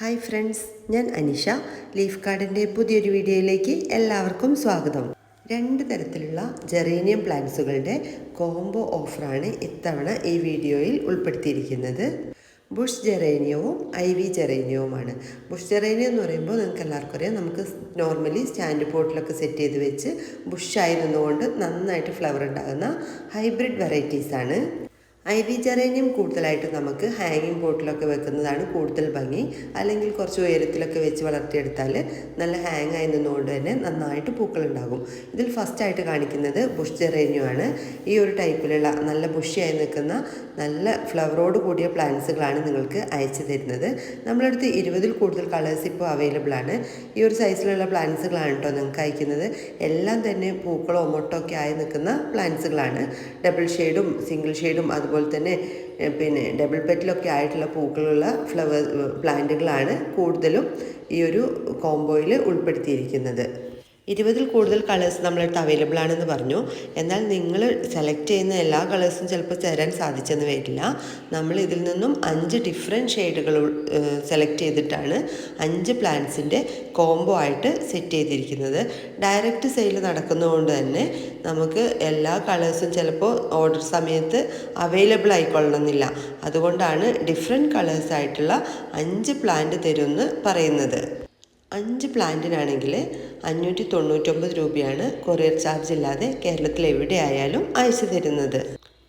Hi friends ഞാൻ Anisha. Leaf കാർഡിന്റെ പുതിയൊരു വീഡിയോയിലേക്ക് എല്ലാവർക്കും സ്വാഗതം. രണ്ട് തരത്തിലുള്ള ജെറേനിയം പ്ലാന്റ്സുകളുടെ കോംബോ ഓഫറാണ് ഇത്തവണ ഈ വീഡിയോയിൽ ഉൾപ്പെടുത്തിയിരിക്കുന്നത്. ബുഷ് ജെറേനിയവും ഐ വി ജെറേനിയവുമാണ്. ബുഷ് ജെറേനിയം എന്ന് പറയുമ്പോൾ നിങ്ങൾക്ക് എല്ലാവർക്കും അറിയാം നമുക്ക് നോർമലി സ്റ്റാൻഡ് പോട്ടിലൊക്കെ സെറ്റ് ചെയ്ത് വെച്ച് ബുഷായി നിന്നുകൊണ്ട് നന്നായിട്ട് ഫ്ലവർ ഉണ്ടാകുന്ന ഹൈബ്രിഡ് വെറൈറ്റീസാണ് ഐ വി ജെറേനിയം കൂടുതലായിട്ട് നമുക്ക് ഹാങ്ങിങ് പോട്ടിലൊക്കെ വെക്കുന്നതാണ് കൂടുതൽ ഭംഗി. അല്ലെങ്കിൽ കുറച്ച് ഉയരത്തിലൊക്കെ വെച്ച് വളർത്തിയെടുത്താൽ നല്ല ഹാങ് ആയി നിന്നുകൊണ്ട് തന്നെ നന്നായിട്ട് പൂക്കളുണ്ടാകും. ഇതിൽ ഫസ്റ്റ് ആയിട്ട് കാണിക്കുന്നത് ബുഷ് ജെറേനിയം ആണ്. ഈ ഒരു ടൈപ്പിലുള്ള നല്ല ബുഷിയായി നിൽക്കുന്ന നല്ല ഫ്ലവറോട് കൂടിയ പ്ലാന്റ്സുകളാണ് നിങ്ങൾക്ക് അയച്ചു തരുന്നത്. നമ്മളടുത്ത് ഇരുപതിൽ കൂടുതൽ കളേഴ്സ് ഇപ്പോൾ അവൈലബിൾ ആണ്. ഈ ഒരു സൈസിലുള്ള പ്ലാന്റ്സുകളാണ് കേട്ടോ നിങ്ങൾക്ക് അയക്കുന്നത്. എല്ലാം തന്നെ പൂക്കളോ മൊട്ടോ ഒക്കെ ആയി നിൽക്കുന്ന പ്ലാന്റ്സുകളാണ്. ഡബിൾ ഷെയ്ഡും സിംഗിൾ ഷെയ്ഡും അതുപോലെ തന്നെ പിന്നെ ഡബിൾ പെറ്റിലൊക്കെ ആയിട്ടുള്ള പൂക്കളുള്ള ഫ്ലവർ പ്ലാന്റുകളാണ് കൂടുതലും ഈ ഒരു കോംബോയിൽ ഉൾപ്പെടുത്തിയിരിക്കുന്നത്. ഇരുപതിൽ കൂടുതൽ കളേഴ്സ് നമ്മളടുത്ത് അവൈലബിൾ ആണെന്ന് പറഞ്ഞു. എന്നാൽ നിങ്ങൾ സെലക്ട് ചെയ്യുന്ന എല്ലാ കളേഴ്സും ചിലപ്പോൾ തരാൻ സാധിച്ചെന്ന് വരില്ല. നമ്മൾ ഇതിൽ നിന്നും അഞ്ച് ഡിഫറെന്റ് ഷെയ്ഡുകൾ സെലക്ട് ചെയ്തിട്ടാണ് അഞ്ച് പ്ലാന്റ്സിന്റെ കോംബോ ആയിട്ട് സെറ്റ് ചെയ്തിരിക്കുന്നത്. ഡയറക്റ്റ് സെയിൽ നടക്കുന്നതുകൊണ്ട് തന്നെ നമുക്ക് എല്ലാ കളേഴ്സും ചിലപ്പോൾ ഓർഡർ സമയത്ത് അവൈലബിൾ ആയിക്കൊള്ളണമെന്നില്ല. അതുകൊണ്ടാണ് ഡിഫറെന്റ് കളേഴ്സായിട്ടുള്ള അഞ്ച് പ്ലാന്റ് തരുമെന്ന് പറയുന്നത്. അഞ്ച് പ്ലാന്റിനാണെങ്കിൽ അഞ്ഞൂറ്റി തൊണ്ണൂറ്റൊമ്പത് രൂപയാണ് കൊറിയർ ചാർജ് ഇല്ലാതെ കേരളത്തിൽ എവിടെയായാലും അയച്ചു തരുന്നത്.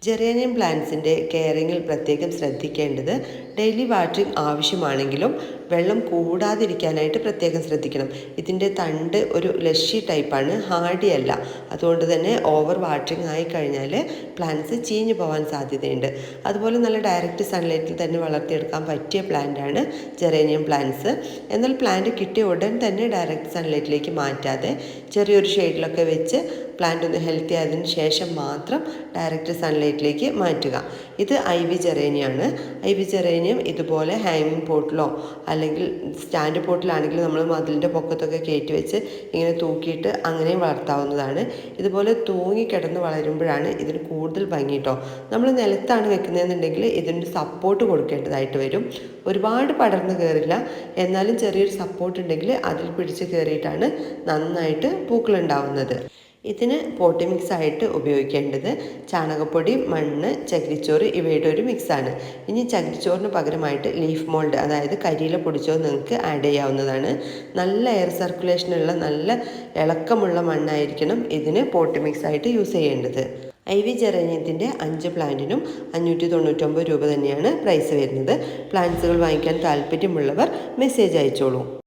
ജെറേനിയം പ്ലാന്റ്സിന്റെ കെയറിങ്ങിൽ പ്രത്യേകം ശ്രദ്ധിക്കേണ്ടത് ഡെയിലി വാട്ടറിംഗ് ആവശ്യമാണെങ്കിലും വെള്ളം കൂടാതിരിക്കാനായിട്ട് പ്രത്യേകം ശ്രദ്ധിക്കണം. ഇതിന്റെ തണ്ട് ഒരു ലഷി ടൈപ്പാണ് ഹാർഡി അല്ല അതുകൊണ്ട് തന്നെ ഓവർ വാട്ടറിംഗ് ആയി കഴിഞ്ഞാൽ പ്ലാന്റ്സ് ചീഞ്ഞു പോകാൻ സാധ്യതയുണ്ട്. അതുപോലെ നല്ല ഡയറക്റ്റ് സൺലൈറ്റിൽ തന്നെ വളർത്തിയെടുക്കാൻ പറ്റിയ പ്ലാന്റാണ് ജെറേനിയം പ്ലാന്റ്സ് എന്നാൽ പ്ലാന്റ് കിട്ടിയ ഉടൻ തന്നെ ഡയറക്റ്റ് സൺലൈറ്റിലേക്ക് മാറ്റാതെ ചെറിയൊരു ഷെയ്ഡിലൊക്കെ വെച്ച് പ്ലാന്റ് ഒന്ന് ഹെൽത്തി ആയതിനു ശേഷം മാത്രം ഡയറക്റ്റ് സൺലൈറ്റിലേക്ക് മാറ്റുക. ഇത് ഐ വി ജെറേനിയാണ്. ഐ വി ജെറേനിയം ഇതുപോലെ ഹാങ്ങിങ് പോട്ടിലോ അല്ലെങ്കിൽ സ്റ്റാൻഡ് പോട്ടിലാണെങ്കിൽ നമ്മൾ മതിലിന്റെ പൊക്കത്തൊക്കെ കയറ്റി വെച്ച് ഇങ്ങനെ തൂക്കിയിട്ട് അങ്ങനെയും വളർത്താവുന്നതാണ്. ഇതുപോലെ തൂങ്ങി കിടന്ന് വളരുമ്പോഴാണ് ഇതിന് കൂടുതൽ ഭംഗി കേട്ടോ നമ്മൾ നിലത്താണ് വെക്കുന്നതെന്നുണ്ടെങ്കിൽ ഇതിന് സപ്പോർട്ട് കൊടുക്കേണ്ടതായിട്ട് വരും. ഒരുപാട് പടർന്ന് കയറില്ല എന്നാലും ചെറിയൊരു സപ്പോർട്ട് ഉണ്ടെങ്കിൽ അതിൽ പിടിച്ച് കയറിയിട്ടാണ് നന്നായിട്ട് പൂക്കളുണ്ടാവുന്നത് ഇതിന് പോട്ടി മിക്സ് ആയിട്ട് ഉപയോഗിക്കേണ്ടത് ചാണകപ്പൊടി മണ്ണ് ചകിരിച്ചോറ് ഇവയുടെ ഒരു മിക്സാണ് ഇനി ചകിരിച്ചോറിന് പകരമായിട്ട് ലീഫ് മോൾഡ് അതായത് കരിയില പൊടിച്ചോ നിങ്ങൾക്ക് ആഡ് ചെയ്യാവുന്നതാണ്. നല്ല എയർ സർക്കുലേഷനുള്ള നല്ല ഇളക്കമുള്ള മണ്ണായിരിക്കണം ഇതിന് പോട്ടി മിക്സ് ആയിട്ട് യൂസ് ചെയ്യേണ്ടത്. ഐ വി ജെറേനിയത്തിന്റെ അഞ്ച് പ്ലാന്റിനും അഞ്ഞൂറ്റി തൊണ്ണൂറ്റൊമ്പത് രൂപ തന്നെയാണ് പ്രൈസ് വരുന്നത്. പ്ലാന്റ്സുകൾ വാങ്ങിക്കാൻ താല്പര്യമുള്ളവർ മെസ്സേജ് അയച്ചോളൂ.